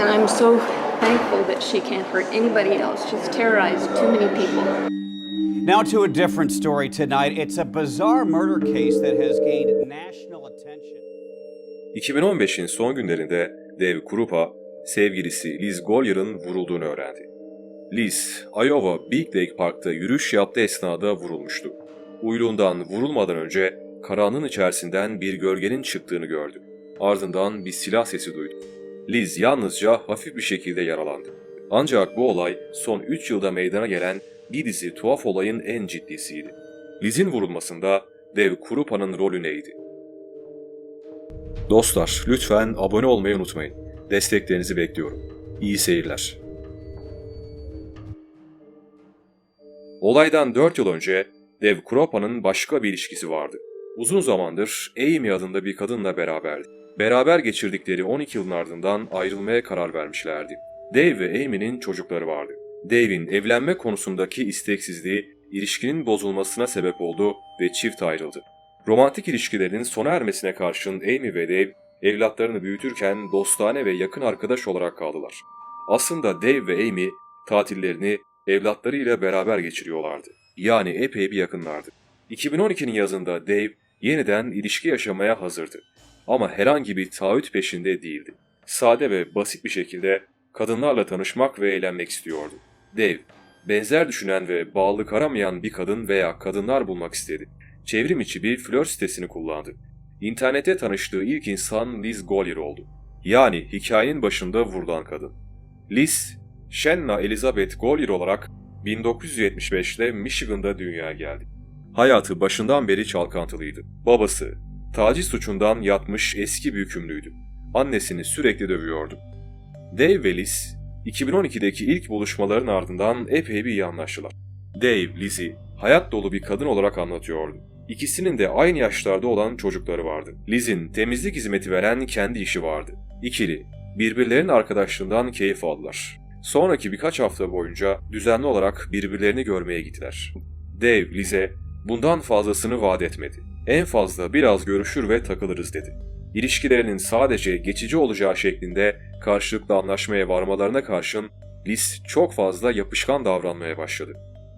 And I'm so thankful that she can't hurt anybody else. She's terrorized too many people. Now to a different story tonight. It's a bizarre murder case that has gained national attention. 2015'in son günlerinde Dev Krupa, sevgilisi Liz Golyer'ın vurulduğunu öğrendi. Liz, Iowa Big Lake Park'ta yürüyüş yaptığı esnada vurulmuştu. Uyluğundan vurulmadan önce karanlığın içerisinden bir gölgenin çıktığını gördü. Ardından bir silah sesi duydu. Liz yalnızca hafif bir şekilde yaralandı. Ancak bu olay son 3 yılda meydana gelen bir dizi tuhaf olayın en ciddisiydi. Liz'in vurulmasında Dev Krupa'nın rolü neydi? Dostlar lütfen abone olmayı unutmayın. Desteklerinizi bekliyorum. İyi seyirler. Olaydan 4 yıl önce Dev Kropa'nın başka bir ilişkisi vardı. Uzun zamandır Amy adında bir kadınla beraberdi. Beraber geçirdikleri 12 yılın ardından ayrılmaya karar vermişlerdi. Dave ve Amy'nin çocukları vardı. Dave'in evlenme konusundaki isteksizliği ilişkinin bozulmasına sebep oldu ve çift ayrıldı. Romantik ilişkilerin sona ermesine karşın Amy ve Dave evlatlarını büyütürken dostane ve yakın arkadaş olarak kaldılar. Aslında Dave ve Amy tatillerini evlatlarıyla beraber geçiriyorlardı. Yani epey bir yakınlardı. 2012'nin yazında Dave yeniden ilişki yaşamaya hazırdı. Ama herhangi bir taahhüt peşinde değildi. Sade ve basit bir şekilde kadınlarla tanışmak ve eğlenmek istiyordu. Dave, benzer düşünen ve bağlılık aramayan bir kadın veya kadınlar bulmak istedi. Çevrim içi bir flört sitesini kullandı. İnternette tanıştığı ilk insan Liz Golyer oldu. Yani hikayenin başında vurulan kadın. Liz, Shanna Elizabeth Golyer olarak 1975'te Michigan'da dünyaya geldi. Hayatı başından beri çalkantılıydı. Babası, taciz suçundan yatmış eski bir hükümlüydü. Annesini sürekli dövüyordu. Dave ve Liz, 2012'deki ilk buluşmaların ardından epey bir iyi anlaştılar. Dave, Liz'i hayat dolu bir kadın olarak anlatıyordu. İkisinin de aynı yaşlarda olan çocukları vardı. Liz'in temizlik hizmeti veren kendi işi vardı. İkili, birbirlerinin arkadaşlığından keyif aldılar. Sonraki birkaç hafta boyunca düzenli olarak birbirlerini görmeye gittiler. Dave, Liz'e bundan fazlasını vaat etmedi. En fazla biraz görüşür ve takılırız dedi. İlişkilerinin sadece geçici olacağı şeklinde karşılıklı anlaşmaya varmalarına karşın Liz çok fazla yapışkan davranmaya başladı.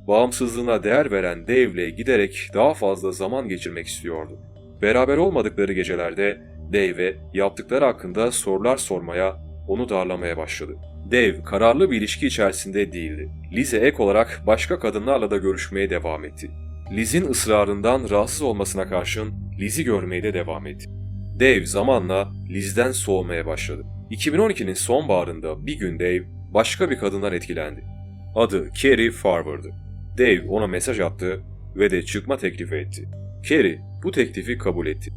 Bağımsızlığına değer veren Dave'le giderek daha fazla zaman geçirmek istiyordu. Beraber olmadıkları gecelerde Dave'e yaptıkları hakkında sorular sormaya, onu darlamaya başladı. Dave kararlı bir ilişki içerisinde değildi. Liz'e ek olarak başka kadınlarla da görüşmeye devam etti. Liz'in ısrarından rahatsız olmasına karşın Liz'i görmeye de devam etti. Dave zamanla Liz'den soğumaya başladı. 2012'nin sonbaharında bir gün Dave başka bir kadından etkilendi. Adı Kerry Farver'dı. Dave ona mesaj attı ve de çıkma teklifi etti. Kerry bu teklifi kabul etti.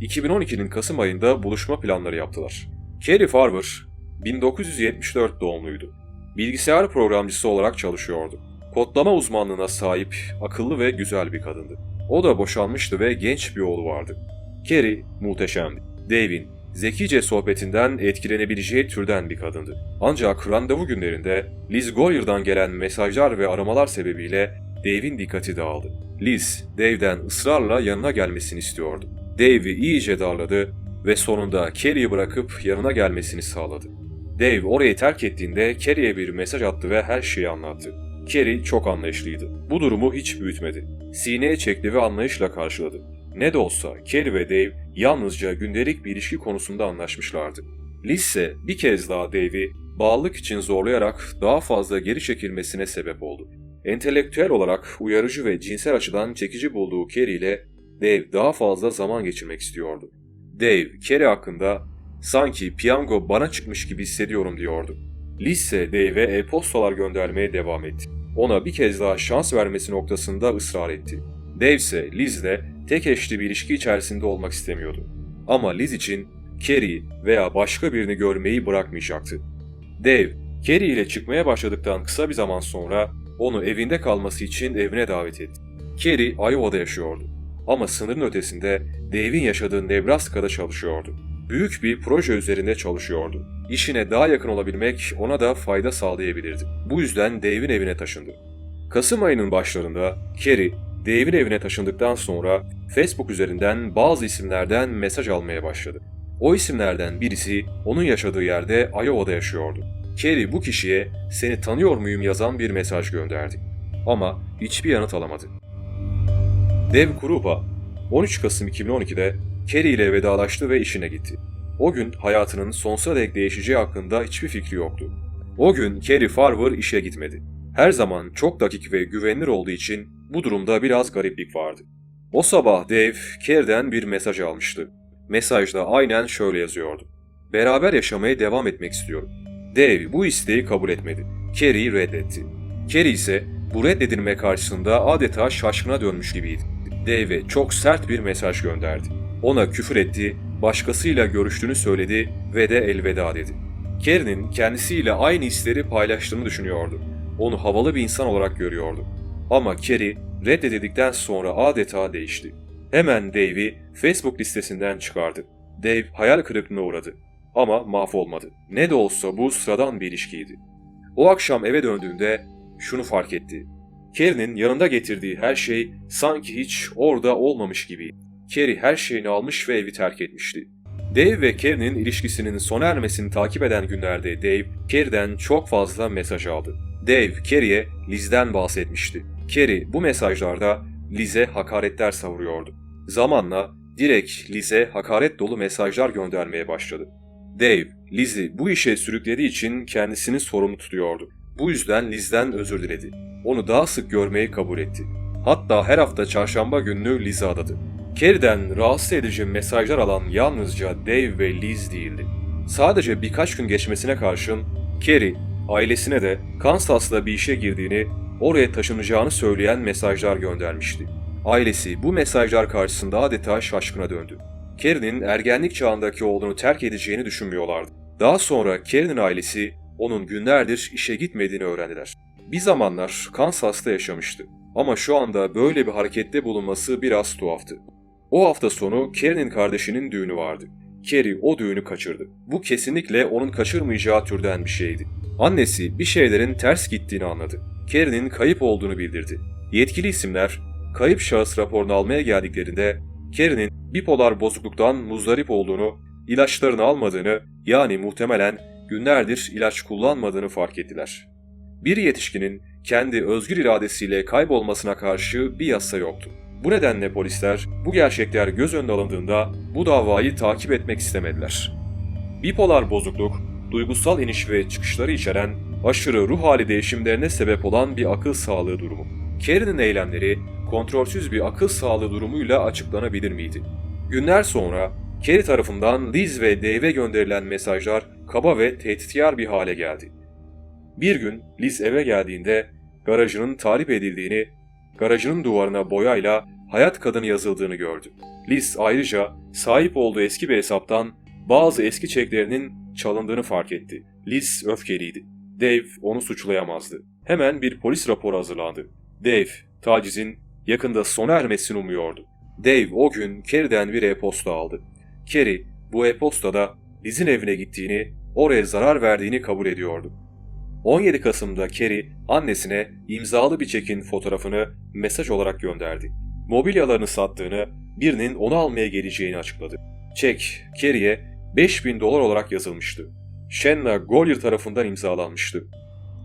2012'nin Kasım ayında buluşma planları yaptılar. Kerry Farver 1974 doğumluydu. Bilgisayar programcısı olarak çalışıyordu. Kodlama uzmanlığına sahip, akıllı ve güzel bir kadındı. O da boşanmıştı ve genç bir oğlu vardı. Kerry muhteşemdi. Dave'in zekice sohbetinden etkilenebileceği türden bir kadındı. Ancak randevu günlerinde Liz Goyer'dan gelen mesajlar ve aramalar sebebiyle Dave'in dikkati dağıldı. Liz, Dave'den ısrarla yanına gelmesini istiyordu. Dave'i iyice darladı ve sonunda Kerry'i bırakıp yanına gelmesini sağladı. Dave orayı terk ettiğinde Kerry'e bir mesaj attı ve her şeyi anlattı. Kerry çok anlayışlıydı. Bu durumu hiç büyütmedi. Sineye çekti ve anlayışla karşıladı. Ne de olsa Kerry ve Dave yalnızca gündelik bir ilişki konusunda anlaşmışlardı. Liz ise bir kez daha Dave'i bağlılık için zorlayarak daha fazla geri çekilmesine sebep oldu. Entelektüel olarak uyarıcı ve cinsel açıdan çekici bulduğu Kerry ile Dave daha fazla zaman geçirmek istiyordu. Dave, Kerry hakkında sanki piyango bana çıkmış gibi hissediyorum diyordu. Liz ise Dave'e e-postalar göndermeye devam etti. Ona bir kez daha şans vermesi noktasında ısrar etti. Dave ise Liz'le tek eşli bir ilişki içerisinde olmak istemiyordu. Ama Liz için Kerry veya başka birini görmeyi bırakmayacaktı. Dave, Kerry ile çıkmaya başladıktan kısa bir zaman sonra onu evinde kalması için evine davet etti. Kerry Iowa'da yaşıyordu. Ama sınırın ötesinde Dave'in yaşadığı Nebraska'da çalışıyordu. Büyük bir proje üzerinde çalışıyordu. İşine daha yakın olabilmek ona da fayda sağlayabilirdi. Bu yüzden Dave'in evine taşındı. Kasım ayının başlarında Kerry, Dave'in evine taşındıktan sonra Facebook üzerinden bazı isimlerden mesaj almaya başladı. O isimlerden birisi onun yaşadığı yerde Iowa'da yaşıyordu. Kerry bu kişiye seni tanıyor muyum yazan bir mesaj gönderdi. Ama hiçbir yanıt alamadı. Dev Krupa 13 Kasım 2012'de Kerry ile vedalaştı ve işine gitti. O gün hayatının sonsuza dek değişeceği hakkında hiçbir fikri yoktu. O gün Kerry Farver işe gitmedi. Her zaman çok dakik ve güvenilir olduğu için bu durumda biraz gariplik vardı. O sabah Dave, Kerry'den bir mesaj almıştı. Mesajda aynen şöyle yazıyordu. Beraber yaşamaya devam etmek istiyorum. Dave bu isteği kabul etmedi. Kerry'i reddetti. Kerry ise bu reddedilme karşısında adeta şaşkına dönmüş gibiydi. Dave'e çok sert bir mesaj gönderdi. Ona küfür etti, başkasıyla görüştüğünü söyledi ve de elveda dedi. Kerry'nin kendisiyle aynı hisleri paylaştığını düşünüyordu. Onu havalı bir insan olarak görüyordu. Ama Kerry reddedildikten sonra adeta değişti. Hemen Dave'i Facebook listesinden çıkardı. Dave hayal kırıklığına uğradı. Ama mahvolmadı. Ne de olsa bu sıradan bir ilişkiydi. O akşam eve döndüğünde şunu fark etti. Kerry'nin yanında getirdiği her şey sanki hiç orada olmamış gibiydi. Kerry her şeyini almış ve evi terk etmişti. Dave ve Kerry'nin ilişkisinin sona ermesini takip eden günlerde Dave, Kerry'den çok fazla mesaj aldı. Dave, Kerry'e Liz'den bahsetmişti. Kerry bu mesajlarda Liz'e hakaretler savuruyordu. Zamanla direkt Liz'e hakaret dolu mesajlar göndermeye başladı. Dave, Liz'i bu işe sürüklediği için kendisini sorumlu tutuyordu. Bu yüzden Liz'den özür diledi. Onu daha sık görmeyi kabul etti. Hatta her hafta çarşamba gününü Liz'e adadı. Kerry'den rahatsız edici mesajlar alan yalnızca Dave ve Liz değildi. Sadece birkaç gün geçmesine karşın Kerry, ailesine de Kansas'la bir işe girdiğini, oraya taşınacağını söyleyen mesajlar göndermişti. Ailesi bu mesajlar karşısında adeta şaşkına döndü. Kerry'nin ergenlik çağındaki oğlunu terk edeceğini düşünmüyorlardı. Daha sonra Kerry'nin ailesi onun günlerdir işe gitmediğini öğrendiler. Bir zamanlar Kansas'ta yaşamıştı. Ama şu anda böyle bir harekette bulunması biraz tuhaftı. O hafta sonu Kerry'nin kardeşinin düğünü vardı. Kerry o düğünü kaçırdı. Bu kesinlikle onun kaçırmayacağı türden bir şeydi. Annesi bir şeylerin ters gittiğini anladı. Kerry'nin kayıp olduğunu bildirdi. Yetkili isimler kayıp şahıs raporunu almaya geldiklerinde Kerry'nin bipolar bozukluktan muzdarip olduğunu, ilaçlarını almadığını yani muhtemelen günlerdir ilaç kullanmadığını fark ettiler. Bir yetişkinin kendi özgür iradesiyle kaybolmasına karşı bir yasa yoktu. Bu nedenle polisler bu gerçekler göz önüne alındığında bu davayı takip etmek istemediler. Bipolar bozukluk, duygusal iniş ve çıkışları içeren aşırı ruh hali değişimlerine sebep olan bir akıl sağlığı durumu. Kerry'nin eylemleri kontrolsüz bir akıl sağlığı durumuyla açıklanabilir miydi? Günler sonra Kerry tarafından Liz ve Dave'e gönderilen mesajlar kaba ve tehditkar bir hale geldi. Bir gün Liz eve geldiğinde garajının tarif edildiğini, garajının duvarına boyayla hayat kadını yazıldığını gördü. Liz ayrıca sahip olduğu eski bir hesaptan bazı eski çeklerinin çalındığını fark etti. Liz öfkeliydi. Dave onu suçlayamazdı. Hemen bir polis raporu hazırlandı. Dave, tacizin yakında sona ermesini umuyordu. Dave o gün Kerry'den bir e-posta aldı. Kerry bu e-postada Liz'in evine gittiğini, oraya zarar verdiğini kabul ediyordu. 17 Kasım'da Kerry annesine imzalı bir çekin fotoğrafını mesaj olarak gönderdi. Mobilyalarını sattığını, birinin onu almaya geleceğini açıkladı. Çek, Kerry'e 5000 dolar olarak yazılmıştı. Shenna Golyer tarafından imzalanmıştı.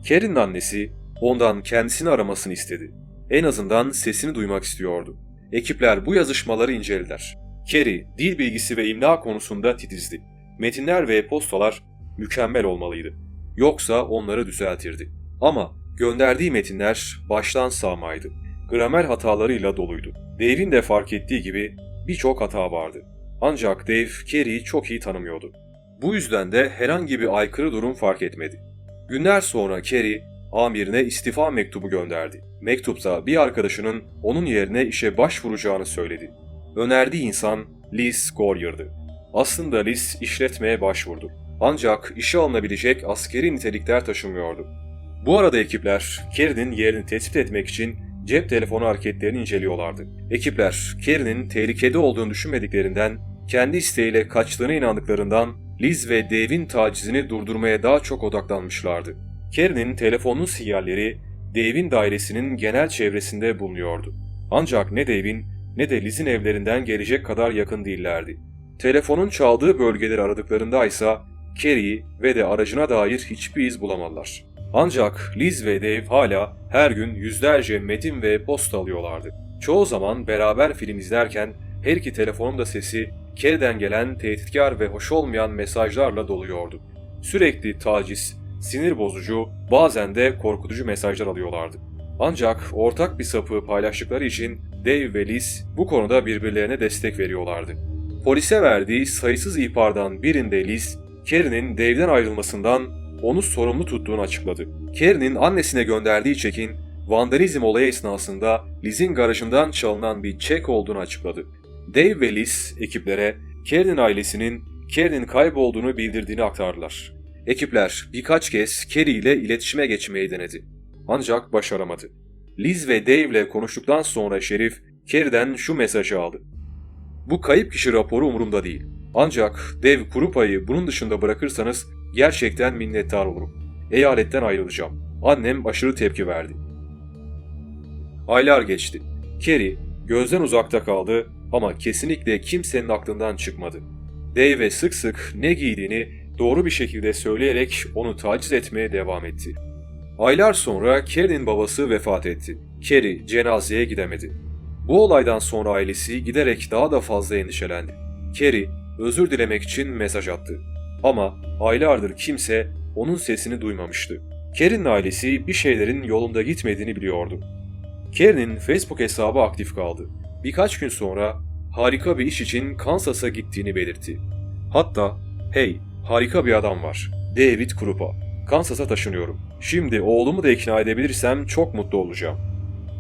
Kerry'nin annesi ondan kendisini aramasını istedi. En azından sesini duymak istiyordu. Ekipler bu yazışmaları incelediler. Kerry, dil bilgisi ve imla konusunda titizdi. Metinler ve postalar mükemmel olmalıydı. Yoksa onları düzeltirdi. Ama gönderdiği metinler baştan sağmaydı. Gramer hatalarıyla doluydu. Dave'in de fark ettiği gibi birçok hata vardı. Ancak Dave Kerry'i çok iyi tanımıyordu. Bu yüzden de herhangi bir aykırı durum fark etmedi. Günler sonra Kerry, amirine istifa mektubu gönderdi. Mektupta bir arkadaşının onun yerine işe başvuracağını söyledi. Önerdiği insan Liz Goryer'dı. Aslında Liz işletmeye başvurdu. Ancak işe alınabilecek askeri nitelikler taşımıyordu. Bu arada ekipler Kerry'nin yerini tespit etmek için cep telefonu hareketlerini inceliyorlardı. Ekipler Kerry'nin tehlikede olduğunu düşünmediklerinden, kendi isteğiyle kaçtığına inandıklarından Liz ve Dave'in tacizini durdurmaya daha çok odaklanmışlardı. Kerry'nin telefonun sinyalleri Dave'in dairesinin genel çevresinde bulunuyordu. Ancak ne Dave'in ne de Liz'in evlerinden gelecek kadar yakın değillerdi. Telefonun çaldığı bölgeleri aradıklarında ise Carrie ve de aracına dair hiçbir iz bulamadılar. Ancak Liz ve Dave hala her gün yüzlerce metin ve posta alıyorlardı. Çoğu zaman beraber film izlerken her iki telefonun da sesi Carrie'den gelen tehditkar ve hoş olmayan mesajlarla doluyordu. Sürekli taciz, sinir bozucu, bazen de korkutucu mesajlar alıyorlardı. Ancak ortak bir sapı paylaştıkları için Dave ve Liz bu konuda birbirlerine destek veriyorlardı. Polise verdiği sayısız ihbardan birinde Liz, Carrie'nin Dave'den ayrılmasından onu sorumlu tuttuğunu açıkladı. Carrie'nin annesine gönderdiği çekin vandalizm olayı esnasında Liz'in garajından çalınan bir çek olduğunu açıkladı. Dave ve Liz ekiplere Carrie'nin ailesinin Carrie'nin kaybolduğunu bildirdiğini aktardılar. Ekipler birkaç kez Carrie ile iletişime geçmeyi denedi. Ancak başaramadı. Liz ve Dave ile konuştuktan sonra şerif Carrie'den şu mesajı aldı. Bu kayıp kişi raporu umurumda değil. Ancak Dev Kurupa'yı bunun dışında bırakırsanız gerçekten minnettar olurum. Eyaletten ayrılacağım. Annem aşırı tepki verdi. Aylar geçti. Kerry gözden uzakta kaldı ama kesinlikle kimsenin aklından çıkmadı. Dave sık sık ne giydiğini doğru bir şekilde söyleyerek onu taciz etmeye devam etti. Aylar sonra Kerry'nin babası vefat etti. Kerry cenazeye gidemedi. Bu olaydan sonra ailesi giderek daha da fazla endişelendi. Kerry özür dilemek için mesaj attı. Ama aylardır kimse onun sesini duymamıştı. Kerry'nin ailesi bir şeylerin yolunda gitmediğini biliyordu. Kerry'nin Facebook hesabı aktif kaldı. Birkaç gün sonra harika bir iş için Kansas'a gittiğini belirtti. Hatta, hey harika bir adam var. David Krupa. Kansas'a taşınıyorum. Şimdi oğlumu da ikna edebilirsem çok mutlu olacağım.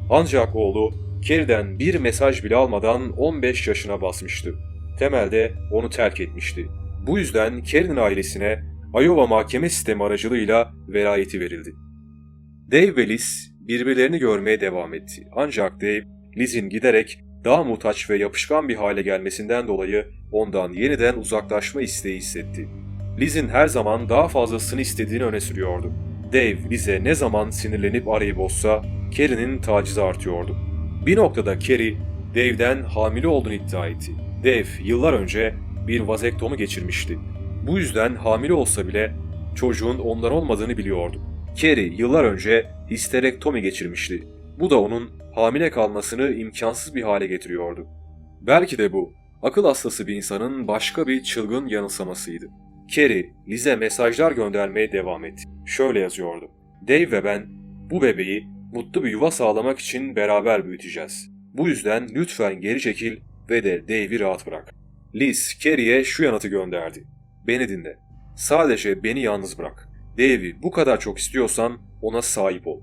Ancak oğlu Kerry'den bir mesaj bile almadan 15 yaşına basmıştı. Temelde onu terk etmişti. Bu yüzden Kerry'nin ailesine Iowa mahkeme sistemi aracılığıyla velayeti verildi. Dave ve Liz birbirlerini görmeye devam etti. Ancak Dave, Liz'in giderek daha muhtaç ve yapışkan bir hale gelmesinden dolayı ondan yeniden uzaklaşma isteği hissetti. Liz'in her zaman daha fazlasını istediğini öne sürüyordu. Dave, Liz'e ne zaman sinirlenip arayı bozsa, Kerry'nin tacizi artıyordu. Bir noktada Kerry, Dave'den hamile olduğunu iddia etti. Dave yıllar önce bir vazektomi geçirmişti. Bu yüzden hamile olsa bile çocuğun ondan olmadığını biliyordu. Kerry yıllar önce histerektomi geçirmişti. Bu da onun hamile kalmasını imkansız bir hale getiriyordu. Belki de bu, akıl hastası bir insanın başka bir çılgın yanılsamasıydı. Kerry, Liz'e mesajlar göndermeye devam etti. Şöyle yazıyordu. Dave ve ben bu bebeği mutlu bir yuva sağlamak için beraber büyüteceğiz. Bu yüzden lütfen geri çekil ve de Dave'i rahat bırak. Liz, Kerry'e şu yanıtı gönderdi. Beni dinle. Sadece beni yalnız bırak. Dave'i bu kadar çok istiyorsan ona sahip ol.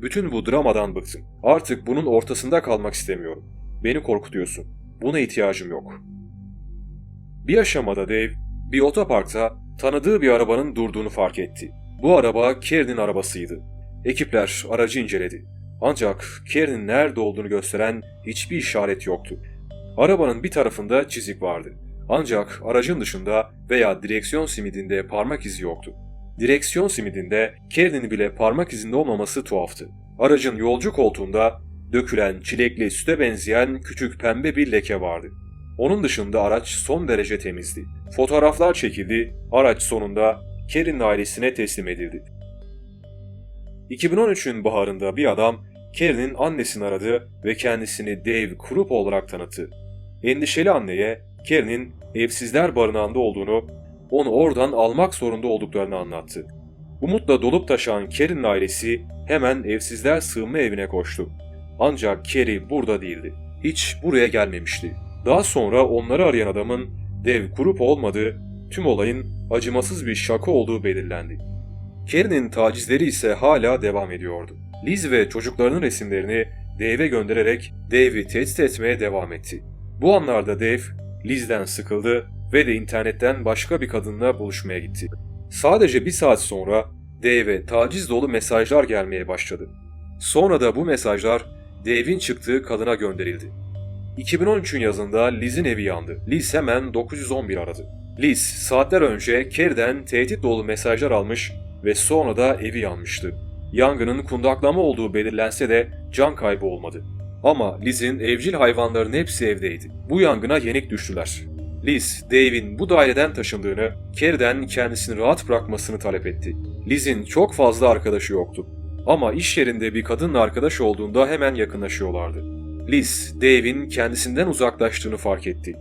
Bütün bu dramadan bıktım. Artık bunun ortasında kalmak istemiyorum. Beni korkutuyorsun. Buna ihtiyacım yok. Bir aşamada Dave, bir otoparkta tanıdığı bir arabanın durduğunu fark etti. Bu araba Kerry'nin arabasıydı. Ekipler aracı inceledi. Ancak Kerry'nin nerede olduğunu gösteren hiçbir işaret yoktu. Arabanın bir tarafında çizik vardı. Ancak aracın dışında veya direksiyon simidinde parmak izi yoktu. Direksiyon simidinde Kerry'nin bile parmak izinde olmaması tuhaftı. Aracın yolcu koltuğunda dökülen çilekli süte benzeyen küçük pembe bir leke vardı. Onun dışında araç son derece temizdi. Fotoğraflar çekildi, araç sonunda Kerry'nin ailesine teslim edildi. 2013'ün baharında bir adam Kerry'nin annesini aradı ve kendisini Dave Krupp olarak tanıttı. Endişeli anneye Kerry'nin evsizler barınağında olduğunu, onu oradan almak zorunda olduklarını anlattı. Umutla dolup taşan Kerry'nin ailesi hemen evsizler sığınma evine koştu. Ancak Kerry burada değildi. Hiç buraya gelmemişti. Daha sonra onları arayan adamın Dev Krupp olmadığı, tüm olayın acımasız bir şaka olduğu belirlendi. Kerry'nin tacizleri ise hala devam ediyordu. Liz ve çocuklarının resimlerini Dave'e göndererek Dave'i tehdit etmeye devam etti. Bu anlarda Dave, Liz'den sıkıldı ve de internetten başka bir kadınla buluşmaya gitti. Sadece bir saat sonra Dave'e taciz dolu mesajlar gelmeye başladı. Sonra da bu mesajlar Dave'in çıktığı kadına gönderildi. 2013'ün yazında Liz'in evi yandı. Liz hemen 911 aradı. Liz saatler önce Kerry'den tehdit dolu mesajlar almış ve sonra da evi yanmıştı. Yangının kundaklama olduğu belirlense de can kaybı olmadı. Ama Liz'in evcil hayvanların hepsi evdeydi. Bu yangına yenik düştüler. Liz, Dave'in bu daireden taşındığını, Carrie'den kendisini rahat bırakmasını talep etti. Liz'in çok fazla arkadaşı yoktu. Ama iş yerinde bir kadınla arkadaş olduğunda hemen yakınlaşıyorlardı. Liz, Dave'in kendisinden uzaklaştığını fark etti.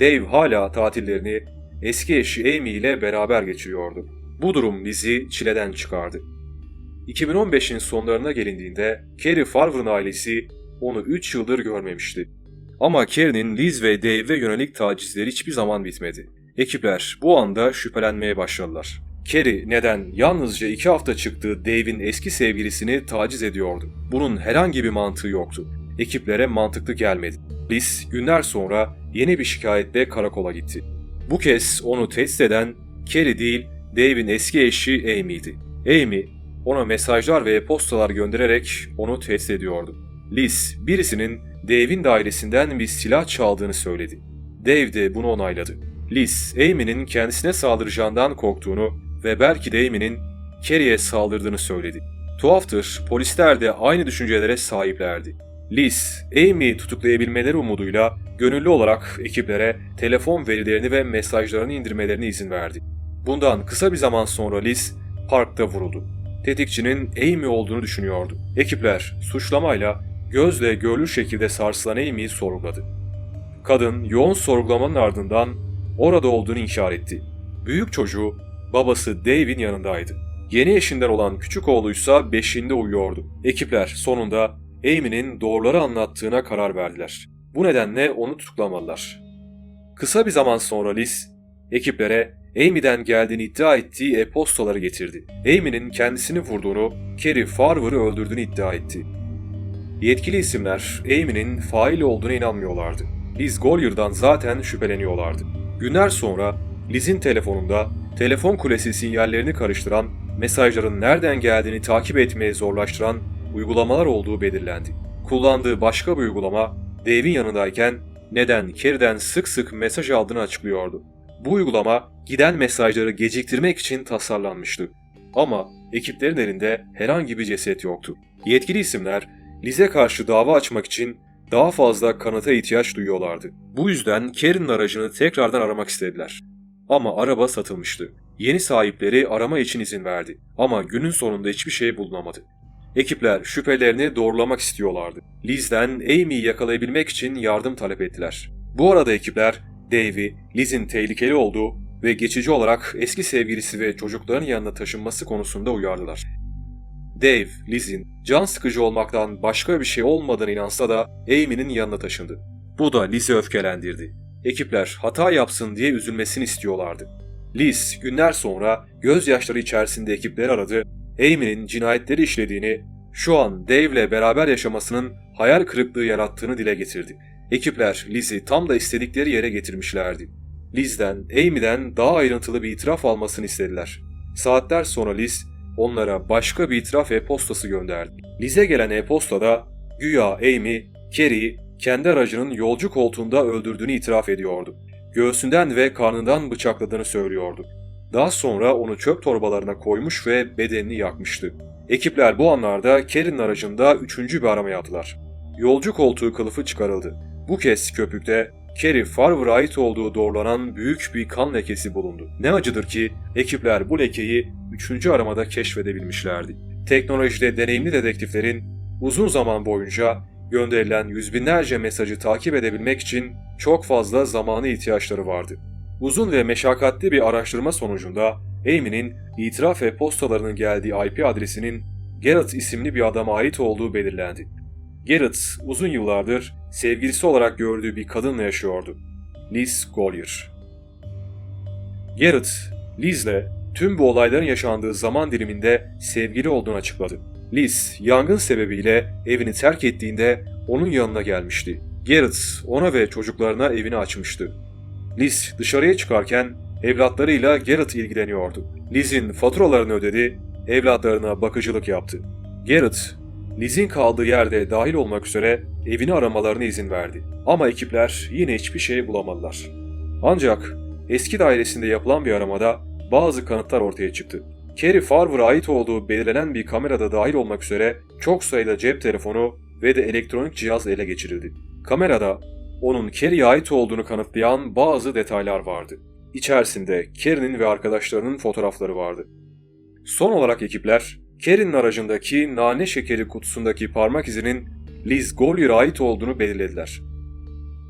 Dave hala tatillerini eski eşi Amy ile beraber geçiriyordu. Bu durum Liz'i çileden çıkardı. 2015'in sonlarına gelindiğinde Carrie Farver'ın ailesi onu 3 yıldır görmemişti. Ama Carrie'nin Liz ve Dave'e yönelik tacizleri hiçbir zaman bitmedi. Ekipler bu anda şüphelenmeye başladılar. Carrie neden yalnızca iki hafta çıktığı Dave'in eski sevgilisini taciz ediyordu? Bunun herhangi bir mantığı yoktu. Ekiplere mantıklı gelmedi. Liz günler sonra yeni bir şikayetle karakola gitti. Bu kez onu tehdit eden Carrie değil Dave'in eski eşi Amy'ydi. Amy ona mesajlar ve postalar göndererek onu tehdit ediyordu. Liz birisinin Dave'in dairesinden bir silah çaldığını söyledi. Dave de bunu onayladı. Liz, Amy'nin kendisine saldıracağından korktuğunu ve belki de Amy'nin Carrie'ye saldırdığını söyledi. Tuhaftır, polisler de aynı düşüncelere sahiplerdi. Liz, Amy'yi tutuklayabilmeleri umuduyla gönüllü olarak ekiplere telefon verilerini ve mesajlarını indirmelerine izin verdi. Bundan kısa bir zaman sonra Liz parkta vuruldu. Tetikçinin Amy olduğunu düşünüyordu. Ekipler suçlamayla gözle görülür şekilde sarsılan Amy'yi sorguladı. Kadın yoğun sorgulamanın ardından orada olduğunu inkar etti. Büyük çocuğu babası Dave'in yanındaydı. Yeni eşinden olan küçük oğluysa beşiğinde uyuyordu. Ekipler sonunda Amy'nin doğruları anlattığına karar verdiler. Bu nedenle onu tutuklamadılar. Kısa bir zaman sonra Liz, ekiplere Amy'den geldiğini iddia ettiği e-postaları getirdi. Amy'nin kendisini vurduğunu, Carrie Farver'ı öldürdüğünü iddia etti. Yetkili isimler Amy'nin fail olduğuna inanmıyorlardı. Liz Golyer'dan zaten şüpheleniyorlardı. Günler sonra Liz'in telefonunda telefon kulesi sinyallerini karıştıran, mesajların nereden geldiğini takip etmeye zorlaştıran uygulamalar olduğu belirlendi. Kullandığı başka bir uygulama Dave'in yanındayken neden Carrie'den sık sık mesaj aldığını açıklıyordu. Bu uygulama giden mesajları geciktirmek için tasarlanmıştı. Ama ekiplerin elinde herhangi bir ceset yoktu. Yetkili isimler Liz'e karşı dava açmak için daha fazla kanıta ihtiyaç duyuyorlardı. Bu yüzden Carrie'nin aracını tekrardan aramak istediler. Ama araba satılmıştı. Yeni sahipleri arama için izin verdi. Ama günün sonunda hiçbir şey bulunamadı. Ekipler şüphelerini doğrulamak istiyorlardı. Liz'den Amy'yi yakalayabilmek için yardım talep ettiler. Bu arada ekipler Dave'i, Liz'in tehlikeli olduğu ve geçici olarak eski sevgilisi ve çocukların yanına taşınması konusunda uyardılar. Dave, Liz'in can sıkıcı olmaktan başka bir şey olmadığını inansa da Amy'nin yanına taşındı. Bu da Liz'i öfkelendirdi. Ekipler hata yapsın diye üzülmesini istiyorlardı. Liz günler sonra gözyaşları içerisinde ekipleri aradı, Amy'nin cinayetleri işlediğini, şu an Dave'le beraber yaşamasının hayal kırıklığı yarattığını dile getirdi. Ekipler Liz'i tam da istedikleri yere getirmişlerdi. Liz'den, Amy'den daha ayrıntılı bir itiraf almasını istediler. Saatler sonra Liz, onlara başka bir itiraf e-postası gönderdi. Liz'e gelen e-postada güya Amy, Carrie'yi kendi aracının yolcu koltuğunda öldürdüğünü itiraf ediyordu. Göğsünden ve karnından bıçakladığını söylüyordu. Daha sonra onu çöp torbalarına koymuş ve bedenini yakmıştı. Ekipler bu anlarda Carrie'nin aracında üçüncü bir arama yaptılar. Yolcu koltuğu kılıfı çıkarıldı. Bu kez köpükte Carrie Farver'a ait olduğu doğrulanan büyük bir kan lekesi bulundu. Ne acıdır ki ekipler bu lekeyi üçüncü aramada keşfedebilmişlerdi. Teknolojide deneyimli dedektiflerin uzun zaman boyunca gönderilen yüz binlerce mesajı takip edebilmek için çok fazla zamana ihtiyaçları vardı. Uzun ve meşakkatli bir araştırma sonucunda Amy'nin itiraf ve postalarının geldiği IP adresinin Garrett isimli bir adama ait olduğu belirlendi. Garrett uzun yıllardır sevgilisi olarak gördüğü bir kadınla yaşıyordu. Liz Golyer. Garrett, Liz'le tüm bu olayların yaşandığı zaman diliminde sevgili olduğunu açıkladı. Liz, yangın sebebiyle evini terk ettiğinde onun yanına gelmişti. Garrett ona ve çocuklarına evini açmıştı. Liz dışarıya çıkarken evlatlarıyla Garrett ilgileniyordu. Liz'in faturalarını ödedi, evlatlarına bakıcılık yaptı. Garrett, Liz'in kaldığı yerde dahil olmak üzere evini aramalarına izin verdi. Ama ekipler yine hiçbir şey bulamadılar. Ancak eski dairesinde yapılan bir aramada bazı kanıtlar ortaya çıktı. Carrie Farver'a ait olduğu belirlenen bir kamerada dahil olmak üzere çok sayıda cep telefonu ve de elektronik cihaz ele geçirildi. Kamerada onun Kerry'e ait olduğunu kanıtlayan bazı detaylar vardı. İçerisinde Kerry'nin ve arkadaşlarının fotoğrafları vardı. Son olarak ekipler, Kerry'nin aracındaki nane şekeri kutusundaki parmak izinin Liz Golyer'a ait olduğunu belirlediler.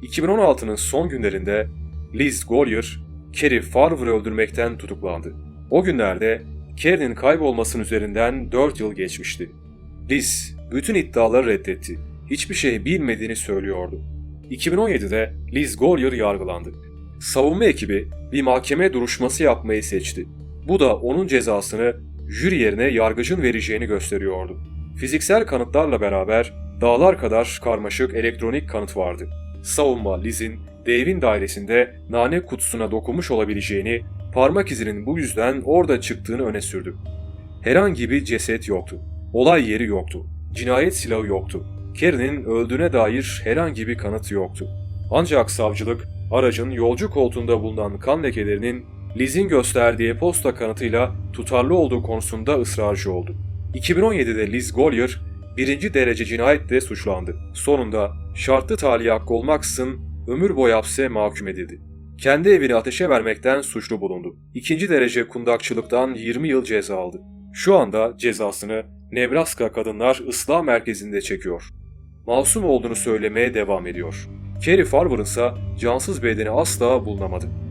2016'nın son günlerinde Liz Golyer, Kerry Farver'ı öldürmekten tutuklandı. O günlerde Kerry'nin kaybolmasının üzerinden 4 yıl geçmişti. Liz bütün iddiaları reddetti. Hiçbir şey bilmediğini söylüyordu. 2017'de Liz Golyer yargılandı. Savunma ekibi bir mahkeme duruşması yapmayı seçti. Bu da onun cezasını jüri yerine yargıcın vereceğini gösteriyordu. Fiziksel kanıtlarla beraber dağlar kadar karmaşık elektronik kanıt vardı. Savunma Liz'in Dave'in dairesinde nane kutusuna dokunmuş olabileceğini, parmak izinin bu yüzden orada çıktığını öne sürdü. Herhangi bir ceset yoktu. Olay yeri yoktu. Cinayet silahı yoktu. Kerry'nin öldüğüne dair herhangi bir kanıt yoktu. Ancak savcılık, aracın yolcu koltuğunda bulunan kan lekelerinin Liz'in gösterdiği posta kanıtıyla tutarlı olduğu konusunda ısrarcı oldu. 2017'de Liz Golyer, birinci derece cinayetle suçlandı. Sonunda şartlı tahliye hakkı olmaksızın ömür boyu hapse mahkum edildi. Kendi evini ateşe vermekten suçlu bulundu. İkinci derece kundakçılıktan 20 yıl ceza aldı. Şu anda cezasını Nebraska Kadınlar Islah Merkezi'nde çekiyor. Masum olduğunu söylemeye devam ediyor. Kerry Farver'ın ise cansız bedeni asla bulunamadı.